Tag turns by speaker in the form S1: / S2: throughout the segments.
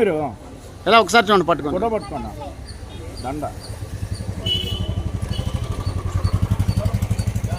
S1: మీరు
S2: ఇలా ఒకసారి చూడండి పట్టుకోండి.
S1: ఫోటో పట్టుకున్నా దండ.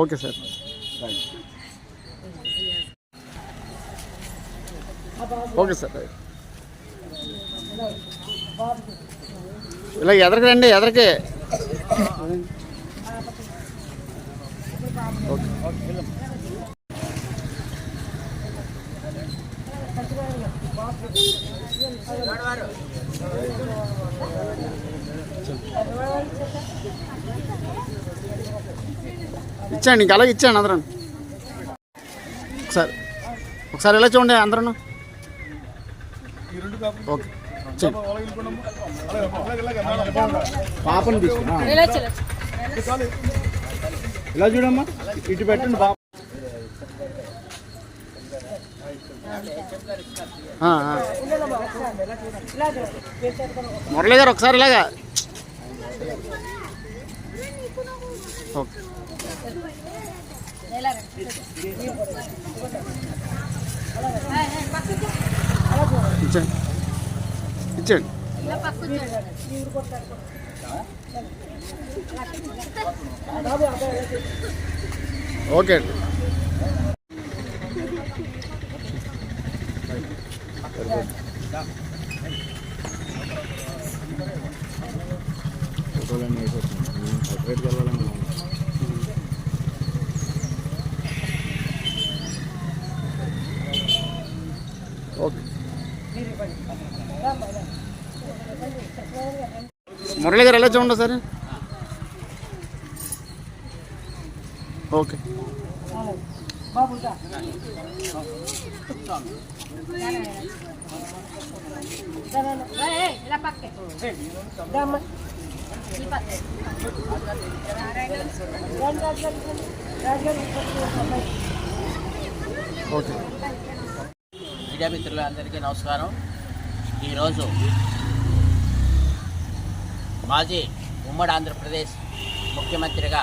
S2: Okay sir. Okay sir. ఇలా ఎదరికి రండి ఎదరికి. ఇచ్చేయండి ఇంకా అలాగే ఇచ్చేయండి అందరూ. ఒకసారి ఒకసారి ఇలా చూడండి అందరూ ఓకే
S1: పాపను ఇలా చూడమ్మా? ఇటు పెట్టండి పాప.
S2: మురళి గారు ఒకసారి ఇలాగా. ఓకే. ఇచ్చేయండి ఓకే అండి
S1: ఫోటోలన్నీ వేసేస్తున్నాం సపరేట్కి వెళ్ళాలని
S2: ఓకే మురళి గారు ఎలా చూడండి సార్ ఓకే
S3: ఇలా పక్కే ఈ పక్కే
S2: ఓకే
S4: మీడియా మిత్రులందరికీ నమస్కారం. ఈరోజు మాజీ ఉమ్మడి ఆంధ్రప్రదేశ్ ముఖ్యమంత్రిగా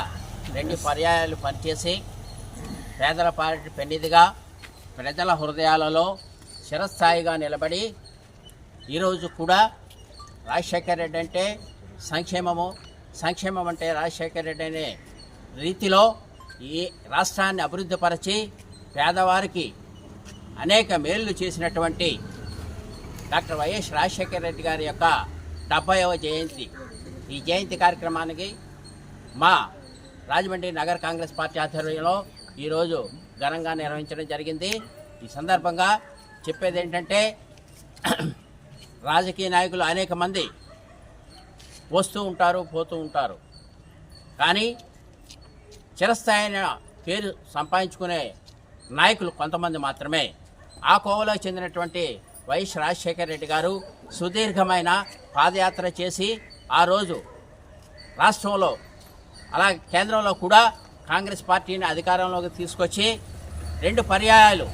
S4: రెండు పర్యాయాలు పనిచేసి పేదల పార్టీ పెన్నిదిగా ప్రజల హృదయాలలో చిరస్థాయిగా నిలబడి ఈరోజు కూడా రాజశేఖర రెడ్డి అంటే సంక్షేమము సంక్షేమం అంటే రాజశేఖర రెడ్డి అనే రీతిలో ఈ రాష్ట్రాన్ని అభివృద్ధిపరచి పేదవారికి అనేక మేళ్ళు చేసినటువంటి డాక్టర్ వైఎస్ రాజశేఖర రెడ్డి గారి యొక్క డెబ్బైవ జయంతి. ఈ జయంతి కార్యక్రమానికి మా రాజమండ్రి నగర కాంగ్రెస్ పార్టీ ఆధ్వర్యంలో ఈరోజు ఘనంగా నిర్వహించడం జరిగింది. ఈ సందర్భంగా చెప్పేది ఏంటంటే రాజకీయ నాయకులు అనేక మంది వస్తూ ఉంటారు పోతూ ఉంటారు. కానీ చిరస్థాయిన పేరు సంపాదించుకునే నాయకులు కొంతమంది మాత్రమే ఆ కోవలో చెందినటువంటి వైఎస్ రాజశేఖర రెడ్డి గారు సుదీర్ఘమైన పాదయాత్ర చేసి ఆ రోజు రాష్ట్రంలో అలా కేంద్రంలో కూడా కాంగ్రెస్ పార్టీని అధికారంలోకి తీసుకొచ్చి రెండు పర్యాయాలు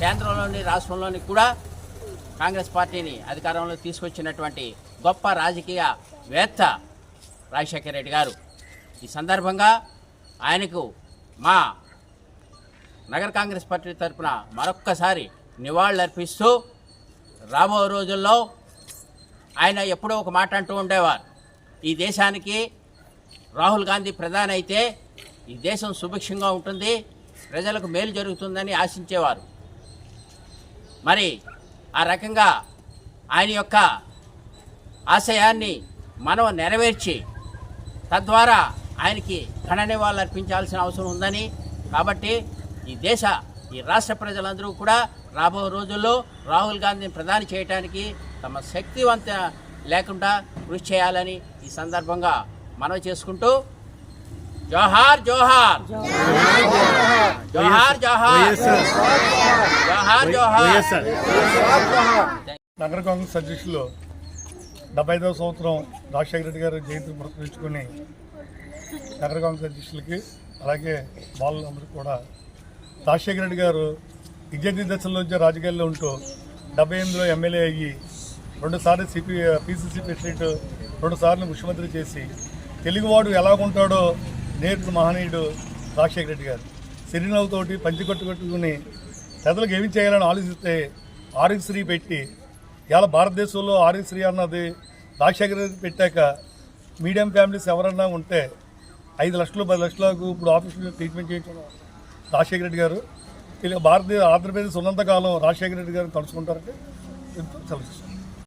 S4: కేంద్రంలోని రాష్ట్రంలోని కూడా కాంగ్రెస్ పార్టీని అధికారంలో తీసుకొచ్చినటువంటి గొప్ప రాజకీయ వేత్త రాజశేఖర రెడ్డి గారు. ఈ సందర్భంగా ఆయనకు మా నగర కాంగ్రెస్ పార్టీ తరఫున మరొక్కసారి నివాళులర్పిస్తూ రాబో రోజుల్లో ఆయన ఎప్పుడో ఒక మాట అంటూ ఉండేవారు. ఈ దేశానికి రాహుల్ గాంధీ ప్రధాని అయితే ఈ దేశం సుభిక్షంగా ఉంటుంది ప్రజలకు మేలు జరుగుతుందని ఆశించేవారు. మరి ఆ రకంగా ఆయన యొక్క ఆశయాన్ని మనం నెరవేర్చి తద్వారా ఆయనకి ఘన నివాళులు అర్పించాల్సిన అవసరం ఉందని. కాబట్టి ఈ దేశ ఈ రాష్ట్ర ప్రజలందరూ కూడా రాబో రోజుల్లో రాహుల్ గాంధీని ప్రధాని చేయడానికి తమ శక్తివంత లేకుండా కృషి చేయాలని ఈ సందర్భంగా మనవి చేసుకుంటూ జోహార్ జోహార్! జోహార్ జోహార్! జోహార్ జోహార్!
S3: నగర కాంగ్రెస్ అధ్యక్షులు డెబ్బై ఐదవ సంవత్సరం రాజశేఖర రెడ్డి గారి జయంతిని పురస్కరించుకుని నగర కాంగ్రెస్ అధ్యక్షులకి అలాగే బాలులందరికీ కూడా రాజశేఖర రెడ్డి గారు విద్యార్థి దశలోంచి రాజకీయాల్లో ఉంటూ డెబ్బై ఎనిమిదిలో ఎమ్మెల్యే అయ్యి రెండుసార్లు సిపి పిసిసి ప్రెసిడెంట్ రెండుసార్లు ముఖ్యమంత్రి చేసి తెలుగువాడు ఎలా ఉంటాడో నేర్పిన మహనీయుడు రాజశేఖర రెడ్డి గారు. సిరినవ్వుతోటి పంచి కొట్టుకొని పెద్దలకు ఏమి చేయాలని ఆలోచిస్తే ఆరోగ్యశ్రీ పెట్టి ఇవాళ భారతదేశంలో ఆరోగ్యశ్రీ అన్నది రాజశేఖర రెడ్డి పెట్టాక మీడియం ఫ్యామిలీస్ ఎవరన్నా ఉంటే ఐదు లక్షలు పది లక్షలకు ఇప్పుడు ఆఫీసులో ట్రీట్మెంట్ చేయించడం రాజశేఖర రెడ్డి గారు. భారతీయ ఆంధ్రప్రదేశ్ ఉన్నంతకాలం రాజశేఖర రెడ్డి గారిని తలుచుకుంటారంటే ఎంతో